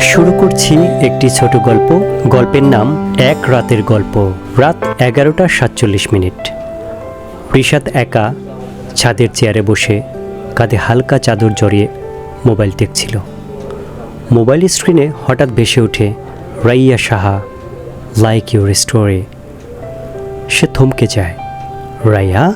শুরু করছি একটি ছোট গল্প। গল্পের নাম এক রাতের গল্প। রাত এগারোটা সাতচল্লিশ মিনিট। ঋষাদ একা ছাদের চেয়ারে বসে কাঁধে হালকা চাদর জড়িয়ে মোবাইল দেখছিল। মোবাইল স্ক্রিনে হঠাৎ ভেসে ওঠে Raiya Saha like your story সে থমকে যায়। রাইয়া?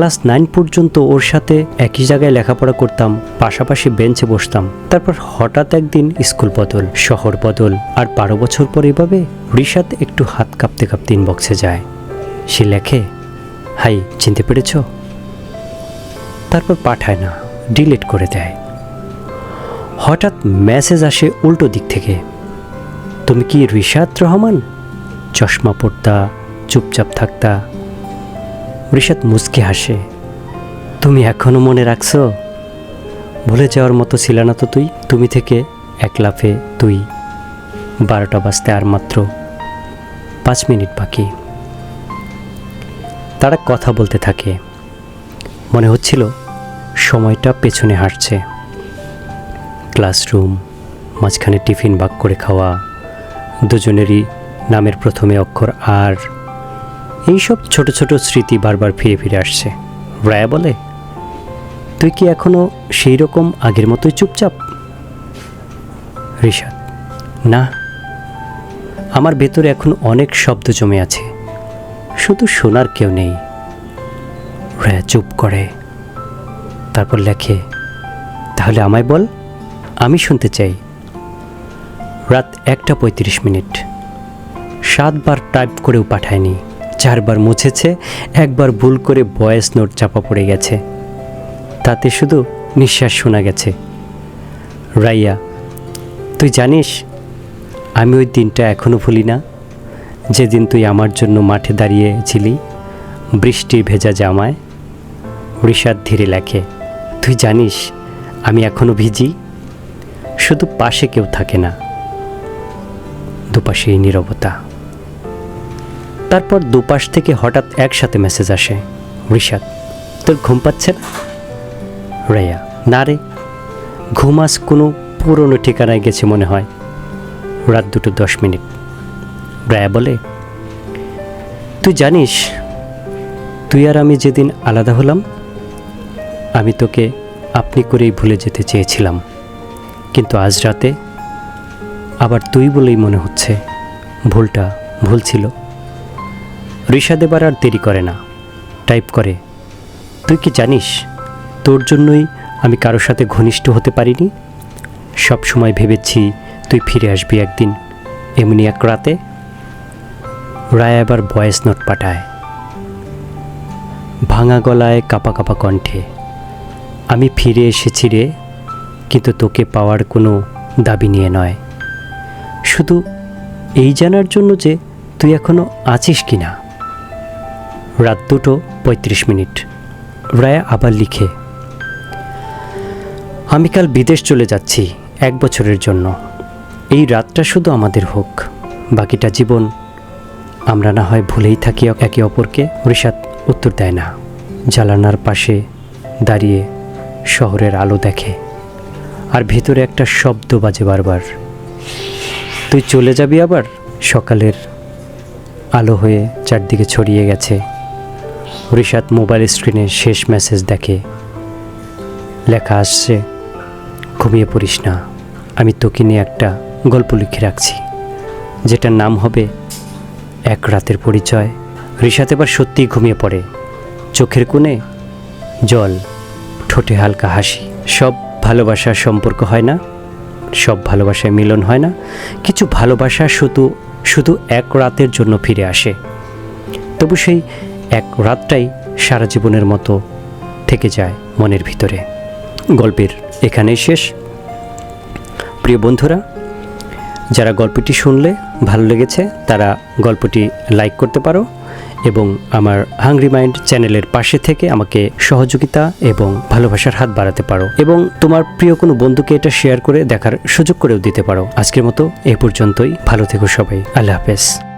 ক্লাস নাইন পর্যন্ত ওর সাথে একই জায়গায় লেখাপড়া করতাম, পাশাপাশি বেঞ্চে বসতাম। তারপর হঠাৎ একদিন স্কুল বদল, শহর বদল, আর বারো বছর পর এভাবে ঋষাদ একটু হাত কাঁপতে কাঁপতে ইনবক্সে যায়। সে লেখে, হাই, চিনতে পেরেছ? তারপর পাঠায় না ডিলিট করে দেয়। হঠাৎ মেসেজ আসে উল্টো দিক থেকে। তুমি কি ঋষাদ রহমান? চশমা পড়তা চুপচাপ থাকতা ঋষাদ মুচকে হাসে। তুমি এখনও মনে রাখছো? ভুলে যাওয়ার মতো ছিল না তো তুই? তুমি থেকে এক লাফে তুই। বারোটা বাজতে আর মাত্র পাঁচ মিনিট বাকি। তারা কথা বলতে থাকে। মনে হচ্ছিল সময়টা পেছনে হাঁটছে। ক্লাসরুম, মাঝখানে টিফিন ভাগ করে খাওয়া, দুজনেরই নামের প্রথমে অক্ষর আর এইসব ছোট ছোট স্মৃতি বারবার ফিরে ফিরে আসছে। রায়া বলে, তুই কি এখনও সেই রকম আগের মতোই চুপচাপ? ঋষাদ না। আমার ভেতরে এখন অনেক শব্দ জমে আছে। শুধু শোনার কেউ নেই। রায়া চুপ করে। তারপর লেখে, তাহলে আমায় বল, আমি শুনতে চাই। রাত একটা পঁয়ত্রিশ মিনিট। সাতবার টাইপ করেও পাঠায়নি। চারবার মুছেছে, একবার ভুল করে ভয়েস নোট চাপা পড়ে গেছে। তাতে শুধু নিঃশ্বাস শোনা গেছে। রাইয়া, তুই জানিস, আমি ওই দিনটা এখনও ভুলি না? যেদিন তুই আমার জন্য মাঠে দাঁড়িয়েছিলি বৃষ্টির ভেজা জামায় ঋষাদ ধীরে লেখে, তুই জানিস, আমি এখনও ভিজি? শুধু পাশে কেউ থাকে না। দুপাশেই নীরবতা। তারপর দুপাশ থেকে হঠাৎ একসাথে মেসেজ আসে ঋষাদ তোর ঘুম পাচ্ছে না? রেয়া, না রে। ঘুম আজ কোনো পুরনো ঠিকানায় গেছে মনে হয়। রাত দুটো দশ মিনিট। রায়া বলে, তুই জানিস, তুই আর আমি যেদিন আলাদা হলাম, আমি তোকে আপনি করেই ভুলে যেতে চেয়েছিলাম। কিন্তু আজ রাতে আবার তুই বলেই মনে হচ্ছে, ভুলটা ভুল ছিল। ঋষাদ এবার আর দেরি করে না। টাইপ করে, তুই কি জানিস, তোর জন্যই আমি কারোর সাথে ঘনিষ্ঠ হতে পারিনি? সব সময় ভেবেছি তুই ফিরে আসবি একদিন, এমনি এক রাতে? রায় আবার ভয়েস নোট পাঠায়, ভাঙা গলায় কাপা কাপা কণ্ঠে, আমি ফিরে এসেছি রে, কিন্তু তোকে পাওয়ার কোনো দাবি নিয়ে নয়। শুধু এই জানার জন্য যে তুই এখনও আছিস কি না? রাত দুটো পঁয়ত্রিশ মিনিট। রায়া আবার লিখে, আমি কাল বিদেশ চলে যাচ্ছি এক বছরের জন্য। এই রাতটা শুধু আমাদের হোক, বাকিটা জীবন আমরা না হয় ভুলেই থাকি একে অপরকে। ঋষাদ উত্তর দেয় না। জালানার পাশে দাঁড়িয়ে শহরের আলো দেখে, আর ভেতরে একটা শব্দ বাজে বারবার। তুই চলে যাবি আবার? সকালের আলো হয়ে চারদিকে ছড়িয়ে গেছে। ঋষাদ মোবাইল স্ক্রিনে শেষ মেসেজ দেখে, লেখা আসছে, ঘুমিয়ে পড়িস না। আমি তোকে নিয়ে একটা গল্প লিখে রাখছি, যেটার নাম হবে এক রাতের পরিচয়। ঋষাদ এবার সত্যিই ঘুমিয়ে পড়ে। চোখের কোণে জল, ঠোঁটে হালকা হাসি। সব ভালোবাসার সম্পর্ক হয় না, সব ভালোবাসায় মিলন হয় না। কিছু ভালোবাসা শুধু শুধু এক রাতের জন্য ফিরে আসে। তবু সেই এক রাতটাই সারা জীবনের মতো থেকে যায় মনের ভিতরে। গল্পের এখানেই শেষ। প্রিয় বন্ধুরা, যারা গল্পটি শুনলে ভালো লেগেছে, তারা গল্পটি লাইক করতে পারো এবং আমার হাংরি মাইন্ড চ্যানেলের পাশে থেকে আমাকে সহযোগিতা এবং ভালোবাসার হাত বাড়াতে পারো এবং তোমার প্রিয় কোনো বন্ধুকে এটা শেয়ার করে দেখার সুযোগ করেও দিতে পারো। আজকের মতো এ পর্যন্তই। ভালো থেকো সবাই। আল্লাহ হাফেজ।